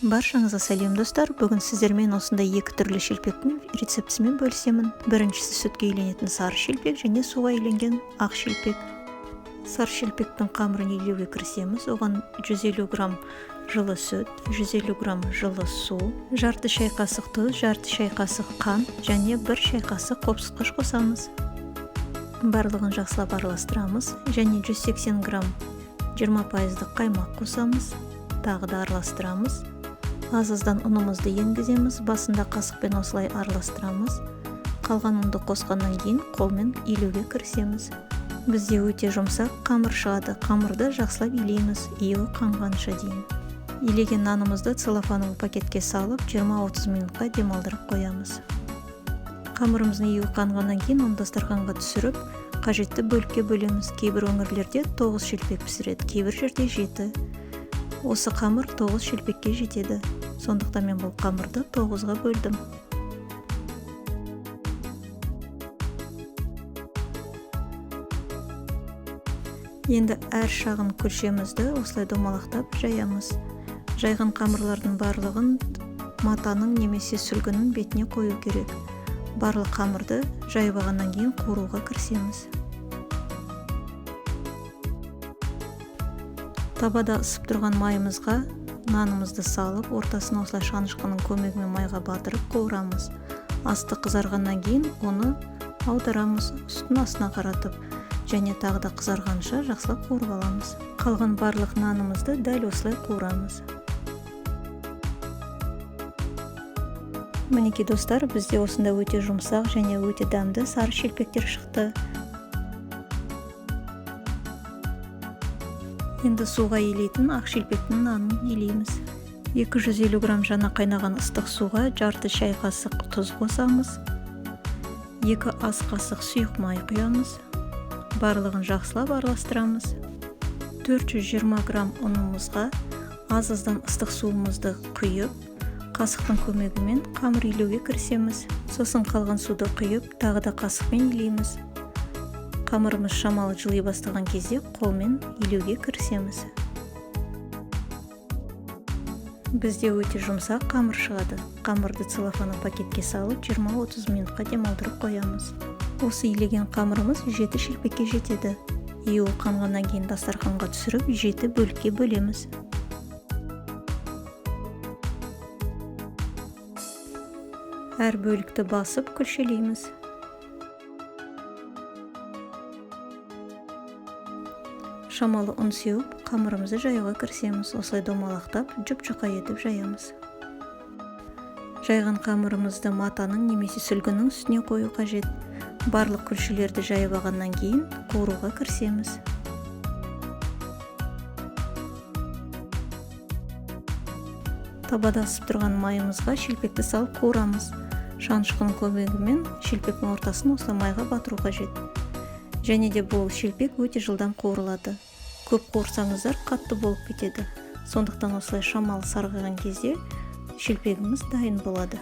баршаңызға сәлем достар. Бүгін сіздермен осындай екі түрлі шелпектің рецептісімен бөлісемін. Біріншісі сүтке үйленетін сары шелпек және суға үйленген ақ шелпек. Сары шелпектің қамырын илеуге кірісеміз. Оған 150 грамм жылы сүт 150 грамм жылы су жарты шай қасық тұз жарты шай қасық қант және бір шай қасық қопсытқыш қосамыз. Барлығын жақсылап араластырамыз және 180 грамм 20 пайыздық қаймақ қосамыз. Тағы да араластырамыз. Аз аздан ұнымызды енгіземіз басында қасықпен осылай араластырамыз. Қалған ұнды қосқаннан кейін қолмен илеуге кірісеміз. Бізде өте жұмсақ қамыр шығады қамырды жақсылап илейміз июі қанғанша дейін. Илеген нанымызды целлофановый пакетке салып 20-30 минутқа демалдырып қоямыз. Қамырымыздың июі қанғаннан кейін оны дастарханға түсіріп қажетті бөлікке бөлеміз. Кейбір өңірлерде тоғыз шелпек пісіреді кейбір жерде жеті. Осы қамыр тоғыз шелпекке жетеді. Сондықтан мен бұл қамырды тоғызға бөлдім. Енді әр шағын күлшемізді осылай домалақтап жаямыз. Жайған қамырлардың барлығын матаның немесе сүлгінің бетіне қою керек. Барлық қамырды жайып алғаннан кейін қуыруға кірісеміз. Табада ысып тұрған майымызға нанымызды салып ортасын осылай шанышқының көмегімен майға батырып қуырамыз. Асты қызарғаннан кейін оны аударамыз үстін астына қаратып және тағы да қызарғанша жақсылап қуырып аламыз. Қалған барлық нанымызды дәл осылай қуырамыз. Мінекей достар бізде осында өте жұмсақ және өте дәмді сары шелпектер шықты. Енді суға илейтін ақ шелпектің нанын илейміз. 250 грамм жаңа қайнаған ыстық суға жарты шай қасық тұз қосамыз. 2 ас қасық сұйық май құямыз. Барлығын жақсылап араластырамыз. 420 грамм ұнымызға аз аздан ыстық суымызды құйып қасықтың көмегімен қамыр илеуге кірісеміз. Сосын қалған суды құйып тағы да қасықпен илейміз. Қамырымыз шамалы жыли бастаған кезде қолмен илеуге кірісеміз. Бізде өте жұмсақ қамыр шығады. Қамырды целлофановый пакетке салып 20-30 минутқа демалдырып қоямыз. Осы илеген қамырымыз жеті шелпекке жетеді. Июі қанғаннан кейін дастарханға түсіріп жеті бөлікке бөлеміз. Әр бөлікті басып күлшелейміз шамалы ұн сеуіп қамырымызды жаюға кірісеміз осылай домалақтап жұп жұқа етіп жаямыз. Жайған қамырымызды матаның немесе сүлгінің үстіне қою қажет. Барлық күлшелерді жайып алғаннан кейін қуыруға кірісеміз табада ысып тұрған майымызға шелпекті салып қуырамыз. Шанышқының көмегімен шелпектің ортасын осы майға батыру қажет. Және де бұл шелпек өте жылдам қуырылады. Көп қуырсаңыздар қатты болып кетеді. Сондықтан осылай шамалы сарғайған кезде шелпегіміз дайын болады.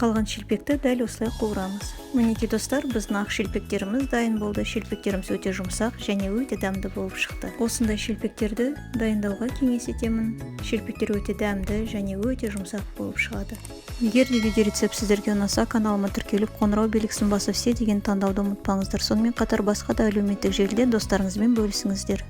Қалған шелпекті дәл осылай қуырамыз. Мінекей достар біздің ақ шелпектеріміз дайын болды. Шелпектеріміз өте жұмсақ және өте дәмді болып шықты. Осындай шелпектерді дайындауға кеңес етемін. Шелпектер өте дәмді және өте жұмсақ болып шығады. Егер де видео рецепт сіздерге ұнаса каналыма тіркеліп қоңырау белгісін басып все деген таңдауды ұмытпаңыздар. Сонымен қатар басқа да әлеуметтік желіде достарыңызбен бөлісіңіздер.